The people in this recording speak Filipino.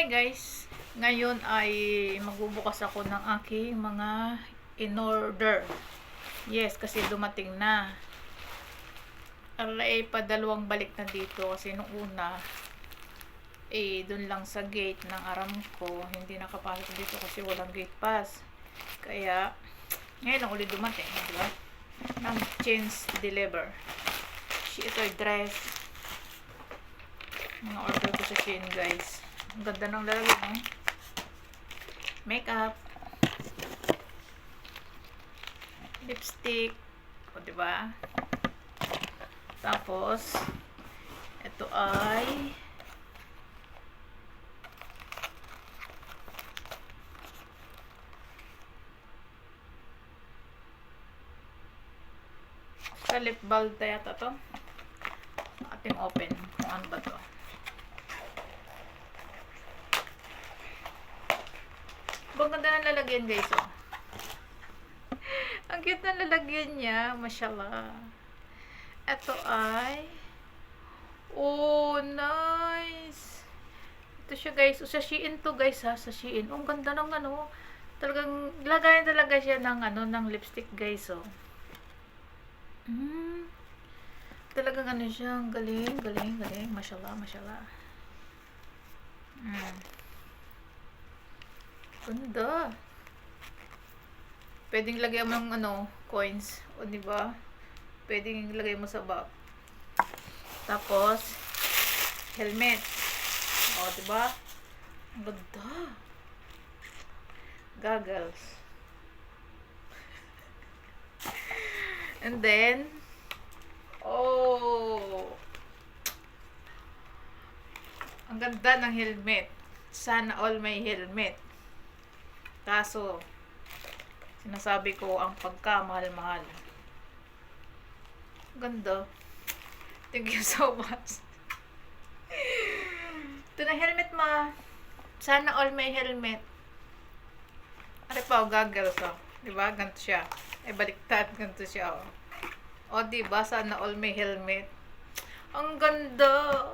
Hi guys! Ngayon ay magbubukas ako ng aking mga in-order. Yes, kasi dumating na. Alay, padalawang balik na dito kasi nung una, eh, dun lang sa gate ng Aramco, hindi nakapasok dito kasi walang gate pass. Kaya, ngayon lang ulit dumating, di ba? Ng change deliver. Shi- Ito dress. Mga order ko sa Shein, guys. Ang ganda ng lalagyan, no? Makeup. Lipstick. O, di ba? Tapos, ito ay sa lip balm yata to. Ating open kung ano ba to. Bang ganda ng lalagyan guys oh. Ang cute ng lalagyan niya, mashallah. Ito ay Oh, nice. Ito siya guys. O, sa Shein to guys ha. Sa Shein. Oh, ang ganda ng ano. Talagang, lagayan talaga siya ng ano, ng lipstick guys oh. Mm. Talagang ano siya. Ang galing, galing, galing. Mashallah, mashallah. Mm. Ganda. Pwedeng lagyan mo ng ano, coins. O, di ba? Pwedeng lagay mo sa bag. Tapos, helmet. O, di ba? Ang ganda. Goggles. And then, oh, ang ganda ng helmet. Sana all may helmet. Kaso, sinasabi ko ang pagkamahal-mahal. Ganda. Thank you so much. Ito na helmet ma. Sana all may helmet. Ano pa, oh, goggles oh. Diba? Ganito siya. Eh, baliktad. Ganito siya oh. O, diba? Sana all may helmet. Ang ganda.